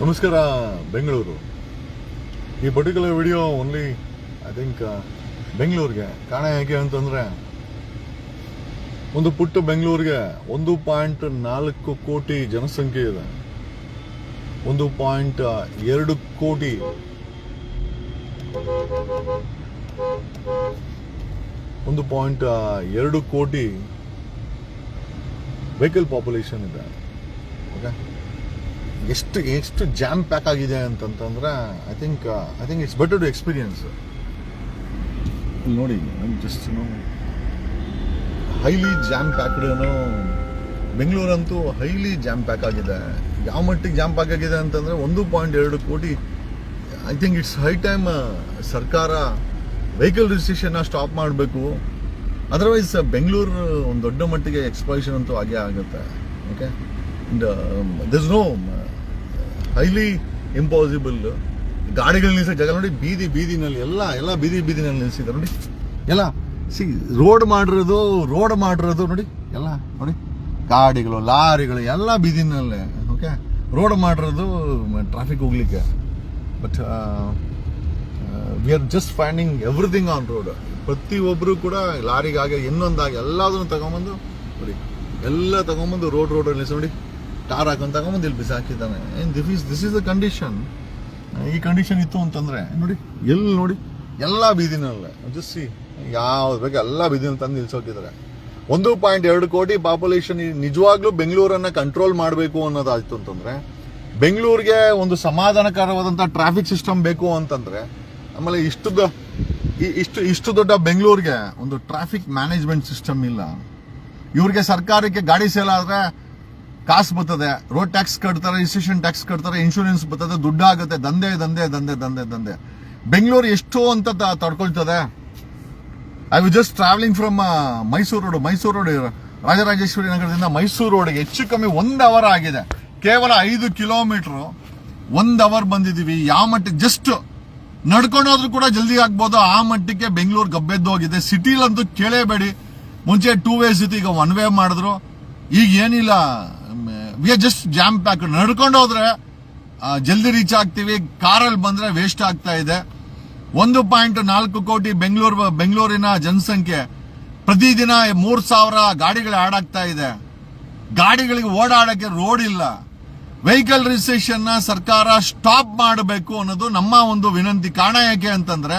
ನಮಸ್ಕಾರ, ಬೆಂಗಳೂರು. ಈ particular video only I think ಬೆಂಗಳೂರಿಗೆ. ಕಾರಣ ಹೇಗೆ ಅಂತಂದರೆ, ಒಂದು ಪುಟ್ಟ ಬೆಂಗಳೂರಿಗೆ ಒಂದು ಪಾಯಿಂಟ್ ನಾಲ್ಕು ಕೋಟಿ ಜನಸಂಖ್ಯೆ ಇದೆ. ಒಂದು ಪಾಯಿಂಟ್ ಎರಡು ಕೋಟಿ ಒಂದು ಪಾಯಿಂಟ್ ಎರಡು ಕೋಟಿ ವೆಹಿಕಲ್ ಪಾಪ್ಯುಲೇಷನ್ ಇದೆ. ಓಕೆ ಎಷ್ಟು ಎಷ್ಟು ಜಾಮ್ ಪ್ಯಾಕ್ ಆಗಿದೆ ಅಂತಂತಂದ್ರೆ I think I think it's better to experience ನೋಡಿ ಜಸ್ಟ್ ಹೈಲಿ ಜಾಮ್ ಪ್ಯಾಕ್ಡ್ ಬೆಂಗಳೂರಂತೂ ಹೈಲಿ ಜಾಮ್ ಪ್ಯಾಕ್ ಆಗಿದೆ. ಯಾವ ಮಟ್ಟಿಗೆ ಜಾಮ್ ಪ್ಯಾಕ್ ಆಗಿದೆ ಅಂತಂದ್ರೆ ಒಂದು ಪಾಯಿಂಟ್ ಎರಡು ಕೋಟಿ I think it's high time ಸರ್ಕಾರ ವೆಹಿಕಲ್ ರಿಜಿಸ್ಟ್ರೇಷನ್ನ ಸ್ಟಾಪ್ ಮಾಡಬೇಕು. ಅದರ್ವೈಸ್ ಬೆಂಗಳೂರು ಒಂದು ದೊಡ್ಡ ಮಟ್ಟಿಗೆ ಎಕ್ಸ್ಪ್ಲೈಷನ್ ಅಂತೂ ಆಗೇ ಆಗುತ್ತೆ. Okay this no highly impossible ಗಾಡಿಗಳು ನಿಲ್ಸೋ ಜಾಗ ನೋಡಿ, ಬೀದಿ ಬೀದಿನಲ್ಲಿ ಎಲ್ಲ ಎಲ್ಲ ಬೀದಿ ಬೀದಿನಲ್ಲಿ ನಿಲ್ಸಿದ್ದಾರೆ ನೋಡಿ. ಎಲ್ಲ, ಸಿ ರೋಡ್ ಮಾಡಿರೋದು ರೋಡ್ ಮಾಡಿರೋದು ನೋಡಿ. ಎಲ್ಲ ನೋಡಿ. ಗಾಡಿಗಳು, ಲಾರಿಗಳು ಎಲ್ಲ ಬೀದಿನಲ್ಲೇ ಓಕೆ ರೋಡ್ ಮಾಡಿರೋದು ಟ್ರಾಫಿಕ್ ಹೋಗ್ಲಿಕ್ಕೆ. But we are just finding everything on road ಪ್ರತಿಯೊಬ್ಬರು ಕೂಡ ಲಾರಿಗಾಗೆ ಇನ್ನೊಂದಾಗಿ ಎಲ್ಲದನ್ನು ತಗೊಂಬಂದು ನೋಡಿ, ಎಲ್ಲ ತಗೊಂಬಂದು ರೋಡ್ ರೋಡಲ್ಲಿ ನೋಡಿ. ಟಾರ್ ಹಾಕೊಂಡ್ ತಗೊಂಬಂದು ಇಲ್ಲಿ ಬಿಸಾಕಿದ್ದಾನೆ this is this is the condition ಈ ಕಂಡೀಷನ್ ಇತ್ತು ಅಂತಂದ್ರೆ, ನೋಡಿ ಎಲ್ಲಿ ನೋಡಿ, ಎಲ್ಲ ಬೀದಿನಲ್ಲೇ. ಜಸ್ಸಿ ಯಾವ್ದು ಬೇಕು ಎಲ್ಲ ಬೀದಿನ ತಂದು ನಿಲ್ಸೋಕಿದ್ದಾರೆ. ಒಂದು ಪಾಯಿಂಟ್ ಎರಡು ಕೋಟಿ ಪಾಪ್ಯುಲೇಷನ್ ನಿಜವಾಗ್ಲೂ ಬೆಂಗಳೂರನ್ನ ಕಂಟ್ರೋಲ್ ಮಾಡಬೇಕು ಅನ್ನೋದಾಯ್ತು ಅಂತಂದ್ರೆ, ಬೆಂಗಳೂರಿಗೆ ಒಂದು ಸಮಾಧಾನಕರವಾದಂಥ ಟ್ರಾಫಿಕ್ ಸಿಸ್ಟಮ್ ಬೇಕು ಅಂತಂದ್ರೆ, ಆಮೇಲೆ ಇಷ್ಟು ಇಷ್ಟು ಇಷ್ಟು ದೊಡ್ಡ ಬೆಂಗಳೂರಿಗೆ ಒಂದು ಟ್ರಾಫಿಕ್ ಮ್ಯಾನೇಜ್ಮೆಂಟ್ ಸಿಸ್ಟಮ್ ಇಲ್ಲ. ಇವ್ರಿಗೆ ಸರ್ಕಾರಕ್ಕೆ ಗಾಡಿ ಸೇಲ್ ಆದ್ರೆ ಕಾಸು ಬರ್ತದೆ ರೋಡ್ ಟ್ಯಾಕ್ಸ್ ಕಟ್ತಾರೆ ರಿಜಿಸ್ಟ್ರೇಷನ್ ಟ್ಯಾಕ್ಸ್ ಕಟ್ತಾರೆ ಇನ್ಶೂರೆನ್ಸ್ ಬರ್ತದೆ ದುಡ್ಡು ಆಗುತ್ತೆ ದಂಧೆ ದಂಧೆ ದಂಧೆ ದಂಧೆ ದಂಧೆ. ಬೆಂಗಳೂರು ಎಷ್ಟು ಅಂತ ತಡ್ಕೊಳ್ತದೆ. I we just travelling from Mysuru road Mysuru road Rajarajeshwari ನಗರದಿಂದ ಮೈಸೂರು ರೋಡ್ಗೆ ಹೆಚ್ಚು ಕಮ್ಮಿ ಒಂದು ಅವರ್ ಆಗಿದೆ. ಕೇವಲ ಐದು ಕಿಲೋಮೀಟರ್ ಒಂದು ಅವರ್ ಬಂದಿದೀವಿ ಯಾವ ಮಟ್ಟಿಗೆ ಜಸ್ಟ್ ನಡ್ಕೊಂಡು ಹೋದ್ರೂ ಕೂಡ ಜಲ್ದಿ ಆಗ್ಬೋದು. ಆ ಮಟ್ಟಕ್ಕೆ ಬೆಂಗಳೂರು ಗಬ್ಬೆದ್ದು ಹೋಗಿದೆ. ಸಿಟಿಲಂತೂ ಕೇಳೇಬೇಡಿ ಮುಂಚೆ ಟೂ ವೇಸ್ ಇತ್ತು ಈಗ ಒನ್ ವೇ ಮಾಡಿದ್ರು. ಈಗ ಏನಿಲ್ಲ. We are just jam pack ನಡ್ಕೊಂಡು ಹೋದ್ರೆ ಜಲ್ದಿ ರೀಚ್ ಆಗ್ತೀವಿ. ಕಾರಲ್ಲಿ ಬಂದ್ರೆ ವೇಸ್ಟ್ ಆಗ್ತಾ ಇದೆ. ಒಂದು ಪಾಯಿಂಟ್ ನಾಲ್ಕು ಕೋಟಿ ಬೆಂಗಳೂರು, ಬೆಂಗಳೂರಿನ ಜನಸಂಖ್ಯೆ ಪ್ರತಿದಿನ ಮೂರ್ ಸಾವಿರ ಗಾಡಿಗಳು ಆಡಾಗ್ತಾ ಇದೆ. ಗಾಡಿಗಳಿಗೆ ಓಡಾಡಕ್ಕೆ ರೋಡ್ ಇಲ್ಲ. ವೆಹಿಕಲ್ ರಿಜಿಸ್ಟ್ರೇಷನ್ನ ಸರ್ಕಾರ ಸ್ಟಾಪ್ ಮಾಡಬೇಕು ಅನ್ನೋದು ನಮ್ಮ ಒಂದು ವಿನಂತಿ. ಕಾರಣ ಯಾಕೆ ಅಂತಂದ್ರೆ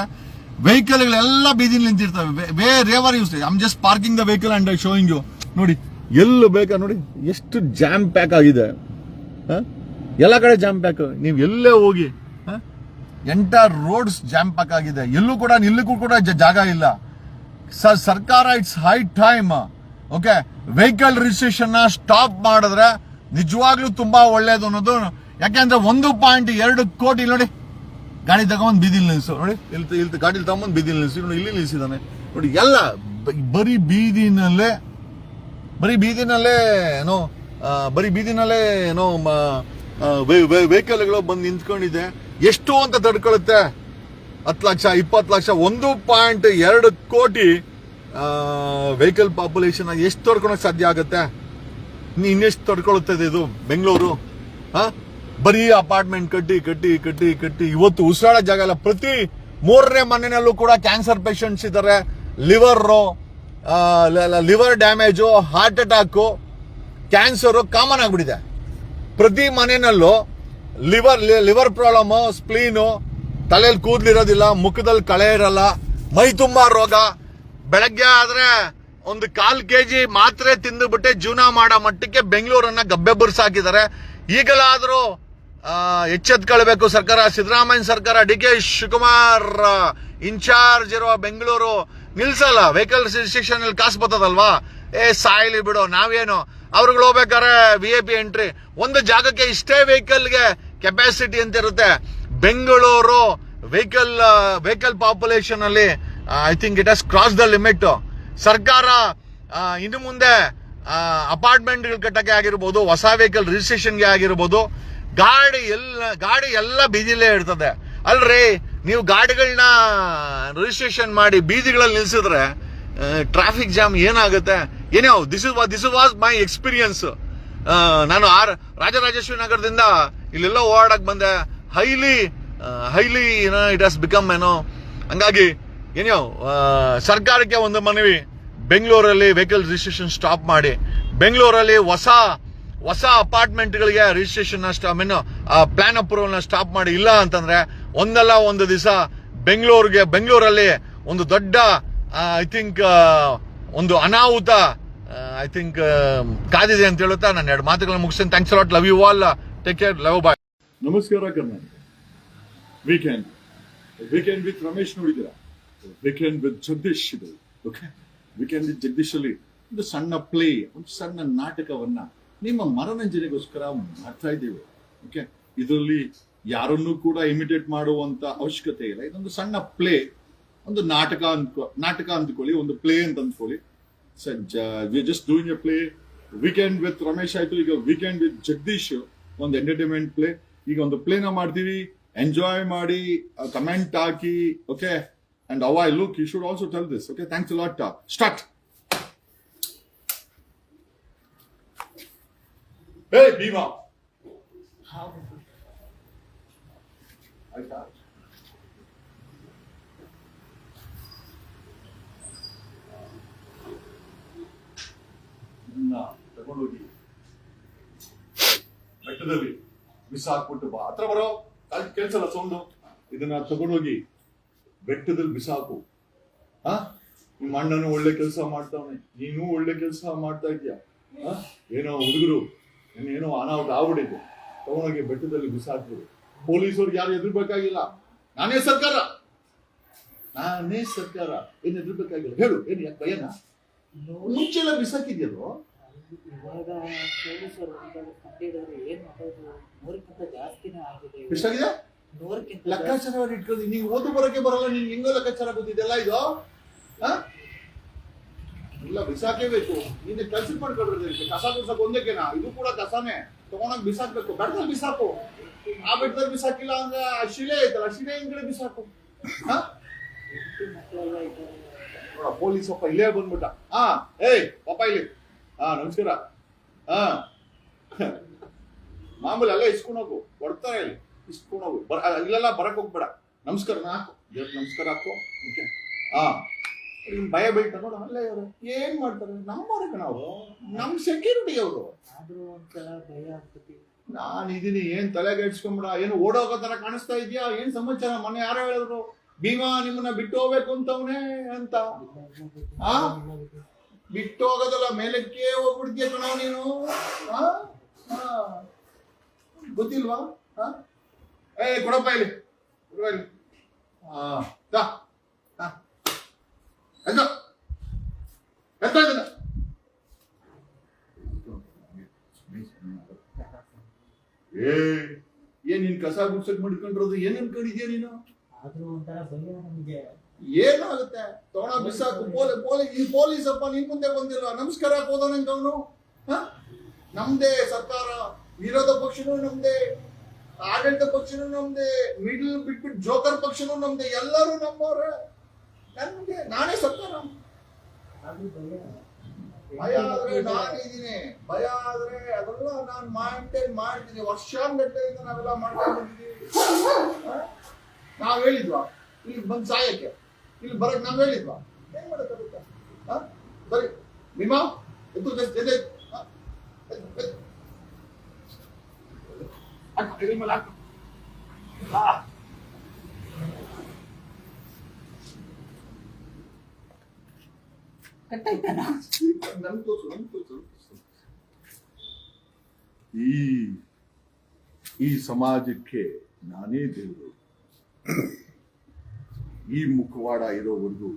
ವೆಹಿಕಲ್ ಗಳೆಲ್ಲ ಬೀದಿಲಿ ನಿಂತಿರ್ತವೆ. Way ರೇವರ್ use um just parking the vehicle and showing you ನೋಡಿ. ಎಲ್ಲಿ ಬೇಕಾ ನೋಡಿ? ಎಷ್ಟು ಜಾಮ್ ಪ್ಯಾಕ್ ಆಗಿದೆ? ಎಲ್ಲ ಕಡೆ ಜಾಮ್ ಪ್ಯಾಕ್ ನೀವು ಎಲ್ಲೇ ಹೋಗಿ ಎಂಟರ್ ರೋಡ್ಸ್ ಜಾಮ್ ಪ್ಯಾಕ್ ಆಗಿದೆ. ಎಲ್ಲೂ ಕೂಡ ನಿಲ್ಲಕ್ಕೂ ಕೂಡ ಜಾಗ ಇಲ್ಲ. ಸರ್ ಸರ್ಕಾರ it's high time okay vehicle ರಿಜಿಸ್ಟ್ರೇಷನ್ನ stop ಮಾಡಿದ್ರೆ ನಿಜವಾಗ್ಲೂ ತುಂಬಾ ಒಳ್ಳೇದು ಅನ್ನೋದು. ಯಾಕೆಂದ್ರೆ ಒಂದು ಪಾಯಿಂಟ್ ಎರಡು ಕೋಟಿ ನೋಡಿ. ಗಾಡಿ ತಗೊಂಡ್ ಬೀದಿ ನಿಲ್ಸು. ನೋಡಿ. ಇಲ್ಲಿ ಇಲ್ಲಿ ಗಾಡಿ ತಗೊಂಡ್ ಬೀದಿ ನಿಲ್ಸಿ. ಇಲ್ಲಿ ನಿಲ್ಸಿದಾನೆ ನೋಡಿ, ಎಲ್ಲ ಬರೀ ಬೀದಿನಲ್ಲೇ ಬರೀ ಬೀದಿನಲ್ಲೇ, ಏನೋ ಬರೀ ಬೀದಿನಲ್ಲೇ, ಏನೋ ವೆಹಿಕಲ್ಗಳು ಬಂದು ನಿಂತ್ಕೊಂಡಿದೆ. ಎಷ್ಟು ಅಂತ ತಡ್ಕೊಳುತ್ತೆ. ಹತ್ತು ಲಕ್ಷ, ಇಪ್ಪತ್ತು ಲಕ್ಷ, ಒಂದು ಪಾಯಿಂಟ್ ಎರಡು ಕೋಟಿ ವೆಹಿಕಲ್ ಪಾಪ್ಯುಲೇಷನ್ ಎಷ್ಟು ತಡ್ಕೊಳಕ್ ಸಾಧ್ಯ ಆಗುತ್ತೆ? ಇನ್ನೆಷ್ಟು ತಡ್ಕೊಳ್ಳುತ್ತದೆ ಇದು? ಬೆಂಗಳೂರು, ಹಾ? ಬರೀ ಅಪಾರ್ಟ್ಮೆಂಟ್ ಕಟ್ಟಿ ಕಟ್ಟಿ ಕಟ್ಟಿ ಕಟ್ಟಿ. ಇವತ್ತು ಉಸಿರಾಡೋ ಜಾಗ ಇಲ್ಲ. ಪ್ರತಿ ಮೂರನೇ ಮನೆಯಲ್ಲೂ ಕೂಡ ಕ್ಯಾನ್ಸರ್ ಪೇಷಂಟ್ಸ್ ಇದ್ದಾರೆ liver liver damage heart attack, cancer common ಆಗಿಬಿಟ್ಟಿದೆ. ಪ್ರತಿ ಮನೆಯಲ್ಲೂ ಲಿವರ್ ಲಿವರ್ ಪ್ರಾಬ್ಲಮ್, ಸ್ಪ್ಲೀನು ತಲೆಯಲ್ಲಿ ಕೂದಲಿರೋದಿಲ್ಲ ಮುಖದಲ್ಲಿ ಕಳೆ ಇರಲ್ಲ, ಮೈ ತುಂಬ ರೋಗ. ಬೆಳಗ್ಗೆ ಆದರೆ ಒಂದು ಕಾಲ್ ಕೆಜಿ ಮಾತ್ರೆ ತಿಂದುಬಿಟ್ಟೆ ಜೀವನ ಮಾಡೋ ಮಟ್ಟಕ್ಕೆ ಬೆಂಗಳೂರನ್ನ ಗಬ್ಬೆ ಬರ್ಸಾಕಿದ್ದಾರೆ ಈಗಲಾದರೂ ಎಚ್ಚೆತ್ಕೊಳ್ಬೇಕು ಸರ್ಕಾರ. ಸಿದ್ದರಾಮಯ್ಯ ಸರ್ಕಾರ, ಡಿ ಕೆ ಶಿವಕುಮಾರ್ ಇನ್ಚಾರ್ಜ್ ಇರುವ ಬೆಂಗಳೂರು ನಿಲ್ಸಲ್ಲ. ವೆಹಿಕಲ್ ರಿಜಿಸ್ಟ್ರೇಷನ್ ಅಲ್ಲಿ ಕಾಸು ಬರ್ತದಲ್ವಾ? ಏ, ಸಾಯ್ಲಿ ಬಿಡು, ನಾವೇನು? ಅವ್ರಿಗೆ ಹೋಗ್ಬೇಕಾರೆ ವಿ ಎ ಪಿ ಎಂಟ್ರಿ ಒಂದು ಜಾಗಕ್ಕೆ ಇಷ್ಟೇ ವೆಹಿಕಲ್ಗೆ ಕೆಪಾಸಿಟಿ ಅಂತ ಇರುತ್ತೆ. ಬೆಂಗಳೂರು ವೆಹಿಕಲ್ ವೆಹಿಕಲ್ ಪಾಪ್ಯುಲೇಷನ್ ಅಲ್ಲಿ I think it has cross the limit ಸರ್ಕಾರ ಇನ್ನು ಮುಂದೆ ಅಪಾರ್ಟ್ಮೆಂಟ್ಗಳು ಕಟ್ಟಕ್ಕೆ ಆಗಿರ್ಬೋದು, ಹೊಸ ವೆಹಿಕಲ್ ರಿಜಿಸ್ಟ್ರೇಷನ್ಗೆ ಆಗಿರ್ಬೋದು, ಗಾಡಿ ಎಲ್ಲ ಗಾಡಿ ಎಲ್ಲ ಬೀದಿಲೇ ಇರ್ತದೆ. ಅಲ್ರಿ? ನೀವು ಗಾಡಿಗಳನ್ನ ರಿಜಿಸ್ಟ್ರೇಷನ್ ಮಾಡಿ ಬೀದಿಗಳಲ್ಲಿ ನಿಲ್ಸಿದ್ರೆ ಟ್ರಾಫಿಕ್ ಜಾಮ್ ಏನಾಗುತ್ತೆ? ಏನೋ this is this was my experience ನಾನು ಆರ್ ರಾಜರಾಜೇಶ್ವರಿ ನಗರದಿಂದ ಇಲ್ಲೆಲ್ಲ ಓಡಾಡಕ್ ಬಂದೆ. ಹೈಲಿ ಹೈಲಿ ಏನೋ ಇಟ್ ಹಸ್ ಬಿಕಮ್ ಏನೋ ಹಂಗಾಗಿ ಏನೋ ಸರ್ಕಾರಕ್ಕೆ ಒಂದು ಮನವಿ. ಬೆಂಗಳೂರಲ್ಲಿ ವೆಹಿಕಲ್ ರಿಜಿಸ್ಟ್ರೇಷನ್ ಸ್ಟಾಪ್ ಮಾಡಿ. ಬೆಂಗಳೂರಲ್ಲಿ ಹೊಸ ಹೊಸ ಅಪಾರ್ಟ್ಮೆಂಟ್ಗಳಿಗೆ ರಿಜಿಸ್ಟ್ರೇಷನ್ ಐ ಮೀನ್ ಪ್ಲಾನ್ ಅಪ್ರೂವಲ್ನ ಸ್ಟಾಪ್ ಮಾಡಿ ಇಲ್ಲ ಅಂತಂದ್ರೆ ಒಂದಲ್ಲ ಒಂದು ದಿವಸ ಬೆಂಗಳೂರಿಗೆ, ಬೆಂಗಳೂರಲ್ಲಿ ಒಂದು ದೊಡ್ಡ ಐ ಥಿಂಕ್ ಒಂದು ಅನಾಹುತ ಐ ಥಿಂಕ್ ಕಾದಿದೆ ಅಂತ ಹೇಳುತ್ತಾ ನಾನು ಎರಡು ಮಾತುಗಳನ್ನ ಮುಗಿಸ್ತೇನೆ. Thanks lot love you all take care love bye ನಮಸ್ಕಾರ Karnataka. Weekend weekend with Ramesh ನೋಡಿದ್ದೀರಾ? ವೀಕೆಂಡ್ ವಿತ್ ಜಗದೀಶ್ ಇದು. ಓಕೆ ವೀಕೆಂಡ್ ವಿತ್ ಜಗದೀಶ್ ಅಲ್ಲಿ ಒಂದು ಸಣ್ಣ ಪ್ಲೇ ಒಂದು ಸಣ್ಣ ನಾಟಕವನ್ನ ನಿಮ್ಮ ಮನರಂಜನೆಗೋಸ್ಕರ ಮಾಡ್ತಾ ಇದ್ದೀವಿ. ಓಕೆ ಇದರಲ್ಲಿ ಯಾರನ್ನೂ ಕೂಡ ಇಮಿಟೇಟ್ ಮಾಡುವಂತ ಅವಶ್ಯಕತೆ ಇಲ್ಲ. ಇದೊಂದು ಸಣ್ಣ ಪ್ಲೇ ಒಂದು ನಾಟಕ ಅಂದ್ಕೊ, ನಾಟಕ ಅಂದ್ಕೊಳ್ಳಿ, ಒಂದು ಪ್ಲೇ ಅಂತ ಅಂದ್ಕೊಳ್ಳಿ. We just doing a play weekend with Ramesh ಆಯ್ತು. ಈಗ ವೀಕೆಂಡ್ ವಿತ್ ಜಗದೀಶ್ ಒಂದು ಎಂಟರ್ಟೈನ್ಮೆಂಟ್ ಪ್ಲೇ ಈಗ ಒಂದು ಪ್ಲೇನ ಮಾಡ್ತೀವಿ. ಎಂಜಾಯ್ ಮಾಡಿ comment hockey okay and uh I look you should also tell this okay thanks lot start ಹೇ ಭೀಮಾ ಆಯ್ತಾ ಇದನ್ನ ತಗೊಂಡೋಗಿ ಬೆಟ್ಟದಲ್ಲಿ ಬಿಸಾಕ್ಬಿಟ್ಟು ಬಾ. ಹತ್ರ ಬರೋ ಕೆಲ್ಸಲ್ಲ ಸೌಂಡು. ಇದನ್ನ ತಗೊಂಡೋಗಿ ಬೆಟ್ಟದಲ್ಲಿ ಬಿಸಾಕು. ಹಾ? ನಿಮ್ಮ ಅಣ್ಣನು ಒಳ್ಳೆ ಕೆಲಸ ಮಾಡ್ತಾವನೆ. ನೀನು ಒಳ್ಳೆ ಕೆಲಸ ಮಾಡ್ತಾ ಇದೀಯ? ಏನೋ ಹುಡುಗರು ಏನೋ ಅನಾಹುತ ಆಗ್ಬಿಟ್ಟಿದೆ. ತಗೊಂಡೋಗಿ ಬೆಟ್ಟದಲ್ಲಿ ಬಿಸಾಕ್ಬಿಡು. ಪೊಲೀಸರು ಯಾರು ಎದುರ್ಬೇಕಾಗಿಲ್ಲ ನಾನೇ ಸರ್ಕಾರ. ನಾನೇ ಸರ್ಕಾರ. ಏನು ಎದುರ್ಬೇಕಾಗಿಲ್ಲ ಹೇಳು ಏನು ಯಾಕೆ ಭಯನ? ಮುಂಚೆಲ್ಲ ಬಿಸಾಕಿದ್ಯಲ್ವ ಇವಾಗ ಪೊಲೀಸರು ಕಂಡಿದ್ದಾರೆ ಏನ್ ಮಾಡೋದು? ನೂರಕ್ಕಿಂತ ಜಾಸ್ತಿನೇ ಆಗಿದೆ. ಇವಾಗ. ಎಷ್ಟಾಗಿದೆ? ನೂರಕ್ಕಿಂತ ಲೆಕ್ಕಾಚಾರ ಇಟ್ಕೊಂಡು ನೀವು ಓದು ಬರೋಕೆ ಬರಲ್ಲ. ನೀನ್ ಹೆಂಗೋ ಲೆಕ್ಕಾಚಾರ ಗೊತ್ತಿದೆಲ್ಲ ಇದು? ಆ? ಇಲ್ಲ ಬಿಸಾಕೇಬೇಕು ನಿನ್ನೆ ಕೆಲಸ ಮಾಡ್ಕೊಳ್ರಿ ಕಸ ಗುಡ್ಸಕ್ ಒಂದಕ್ಕೆನಾ ಇದು ಕೂಡ ಕಸನೇ. ತಗೊಂಡಾಗ ಬಿಸಾಕ್ಬೇಕು. ಬೆಟ್ಟದಲ್ಲಿ ಬಿಸಾಕು. ಆ ಬೆಟ್ಟದಲ್ಲಿ ಬಿಸಾಕಿಲ್ಲ ಅಂದ್ರೆ ಆ ಶಿಲೆ ಐತಲ್ಲ ಶಿಲೆ ಹಿಂದ್ಗಡೆ ಬಿಸಾಕು. ನೋಡ, ಪೊಲೀಸ್ ಅಪ್ಪ ಇಲ್ಲೇ ಬಂದ್ಬಿಟ್ಟ. ಹಾ ಏಯ್ ಪಾಪ ಇಲ್ಲಿ. ಹಾ ನಮಸ್ಕಾರ. ಹಾ ಮಾಮೂಲಿ ಅಲ್ಲೇ ಇಸ್ಕೊಂಡು ಹೋಗು. ಕೊಡ್ತಾರೆ ಇಲ್ಲಿ. ಇಸ್ಕೊಂಡು ಹೋಗು. ಬರ, ಇಲ್ಲೆಲ್ಲ ಬರಕ್ ಹೋಗ್ಬೇಡ. ನಮಸ್ಕಾರ. ಹಾಕು ದೇವ್ರ ನಮಸ್ಕಾರ ಹಾಕು? ಓಕೆ. ಹಾ ಭಯ ಬಿಟ್ಟು ನೋಡ ಅಲ್ಲೇ ಇವರು. ಏನ್ ಮಾಡ್ತಾರೆ? ನಮ್ಮವ್ರಿಗೆ ನಾವು ನಮ್ ಸೆಕ್ಯೂರಿಟಿ ಅವರು. ಆದ್ರೂ ಒಂಥರ ಭಯ ಆಗ್ತತಿ ನಾನು ಇದೀನಿ ಏನ್ ತಲೆ ಇಡ್ಸ್ಕೊಂಬಿಡ ಏನು ಓಡೋಗೋ ತರ ಕಾಣಿಸ್ತಾ ಇದೆಯಾ? ಏನ್ ಸಮಾಚಾರ? ಮೊನ್ನೆ ಯಾರೋ ಹೇಳಿದ್ರು ಭೀಮಾ ನಿಮ್ಮನ್ನ ಬಿಟ್ಟು ಹೋಗ್ಬೇಕು ಅಂತವನೇ ಅಂತ. ಆ? ಬಿಟ್ಟು ಹೋಗೋದಲ್ಲ ಮೇಲಕ್ಕೆ ಹೋಗ್ಬಿಡ್ತೀಯ ಕಣೋ ನೀನು. ಗೊತ್ತಿಲ್ವಾ? ಏ ಕೊಡಪ್ಪ ಇಲ್ಲಿ. ಕೊಡಪ್ಪ ಇಲ್ಲಿ. ಆ. ಎದ್ದು. ಎದ್ದು ಇದನ್ನ. ಏ ಏನ್ ನೀನ್ ಕಸ ಗುಡ್ಸಕ್ ಮಾಡ್ಕೊಂಡಿರೋದು? ಏನ್ ಅನ್ಕೊಂಡಿದ್ಯಾ ನೀನು? ಆದ್ರೂ ಒಂಥರ ಭಯ ನಮಗೆ. ಏನಾಗುತ್ತೆ? ತೋಣ ಬಿಸಾಕು ಪೊಲೀ ಪೊಲೀಸ್ ಈ ಪೊಲೀಸ್ ಅಪ್ಪ ನಿನ್ ಮುಂದೆ ಬಂದಿಲ್ಲ. ನಮಸ್ಕಾರ ಹೋದನಂತ ಅವನು ನಮ್ದೇ ಸರ್ಕಾರ ವಿರೋಧ ಪಕ್ಷನೂ ನಮ್ದೇ ಆಡಳಿತ ಪಕ್ಷನೂ ನಮ್ದೇ ಮಿಡ್ಲ್ ಬಿಟ್ಬಿಟ್ಟು ಜೋಕರ್ ಪಕ್ಷನೂ ನಮ್ದೇ ಎಲ್ಲರೂ ನಮ್ಮವ್ರೆ. ನನ್ಗೆ ನಾನೇ ಸರ್ಕಾರ ಭಯ ಆದ್ರೆ ನಾನಿದ್ದೀನಿ ಭಯ ಆದ್ರೆ ಅದೆಲ್ಲ ನಾನು ಮಾಡ್ತೇನೆ ಮಾಡ್ತೀನಿ. ವರ್ಷಾನ್ಗಟ್ಲೆಯಿಂದ ನಾವೆಲ್ಲ ಮಾಡ್ತಾ ಬಂದಿದ್ದೀವಿ? ನಾವ್ ಹೇಳಿದ್ವಾ? ಇಲ್ಲಿ ಬಂದ್ ಸಾಯಕ್ಕೆ. ಇಲ್ಲಿ ಬರಕ್ ನಾವ್ ಹೇಳಿದ್ವಾ? ಏನ್ ಮಾಡಕ್ಕಾಗುತ್ತೆ? ಬರೀ ನಿಮ್ಮ ಎದ್ದು. ಹಾಕು, ಹಾಕು. ಈ ಈ ಸಮಾಜಕ್ಕೆ ನಾನೇ ದೇವರು. ಈ ಮುಖವಾಡ ಇರೋವರೆಗೂ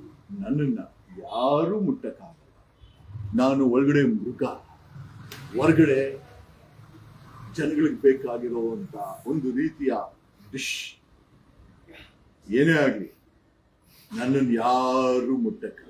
ನನ್ನನ್ನ ಯಾರೂ ಮುಟ್ಟಕ್ಕಾಗಲ್ಲ. ನಾನು ಒಳಗಡೆ ಮೃಗ, ಹೊರಗಡೆ ಜನಗಳಿಗೆ ಬೇಕಾಗಿರುವಂತ ಒಂದು ರೀತಿಯ ಡಿಶ್ ಏನೇ ಆಗಲಿ, ನನ್ನನ್ನು ಯಾರು ಮುಟ್ಟಕ್ಕಾಗಲ್ಲ.